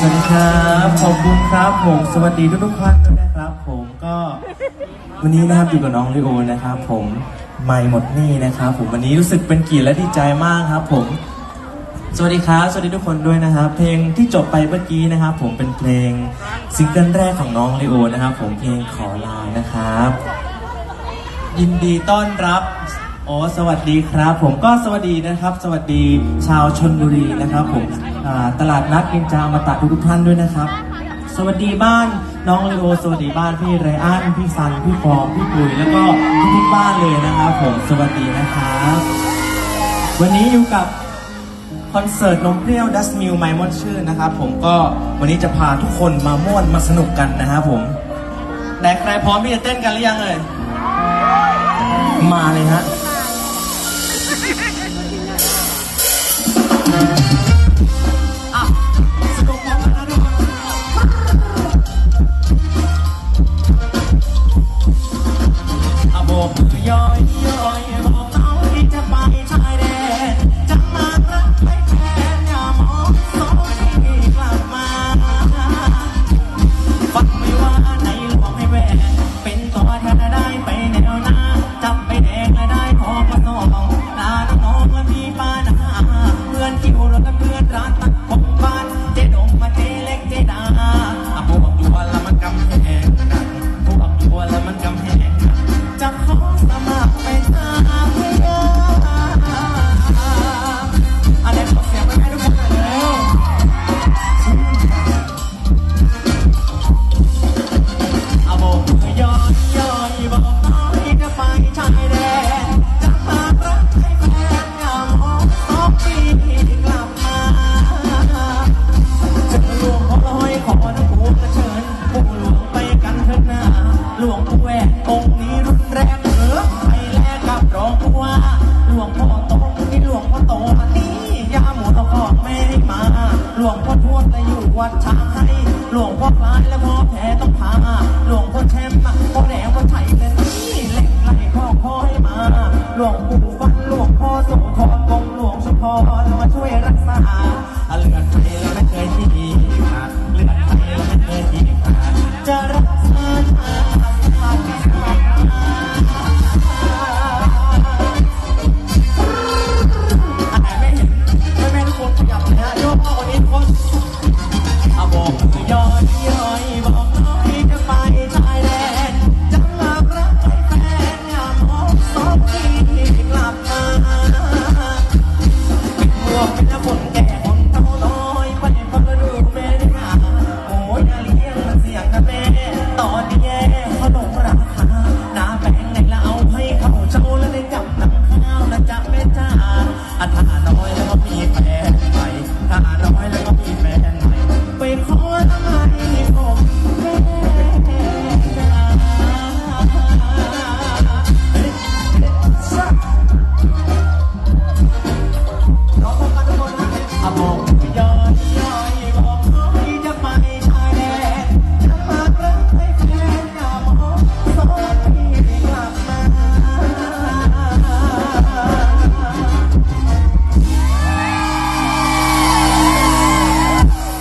สวัสดีครับขอบคุณครับผมสวัสดีทุกทุกท่านด้วยนะครับ ผมก็วันนี้นะครับอยู่กับน้องลิโอนะครับ ผมไม่หมดหนี่นะครับ ผมวันนี้รู้สึกเป็นเกียรติและดีใจมากครับ ผม สวัสดีครับสวัสดีทุกคนด้วยนะครับ เพลงที่จบไปเมื่อกี้นะครับ ผมเป็นเพลงซิงเกิลแรกของน้องลิโอนะครับ ผมเพลงขอลานะครับ ยินดีต้อนรับ โอ้สวัสดีครับ ผมก็สวัสดีนะครับ สวัสดีชาวชนบุรีนะครับ ผมอ่าตลาดนัดนินจาอมตะทุกทุกท่านด้วยนะครับ สวัสดีบ้านน้องเลโอสวัสดีบ้านพี่ไรอันพี่ซันพี่ฟองพี่ปุ๋ยแล้วก็ทุกๆบ้านเลยนะครับ ผมสวัสดีนะครับ วันนี้อยู่กับคอนเสิร์ตนมเปรี้ยวดัสมิลไมมอนชื่อนะครับ ผมก็วันนี้จะพาทุกคนมาม่วนมาสนุกกันนะครับผมไหนใครพร้อมที่จะเต้นกันหรือยังเอ่ยมาเลยฮะ อ่ ม่ให้มา หลวงพ่อทวดแต่อยู่วัดช้างให้ หลวงพ่อคล้ายและพ่อแพ้ต้องพา หลวงพ่อแชมป์พ่อแดงพ่อไถ่เป็นนี่เหล็กไหลข้อคอให้มา หลวงปู่ฟันหลวงพ่อโสธรกงหลวงสุพรมาช่วย อันาน้อยแล้วก็มีแผล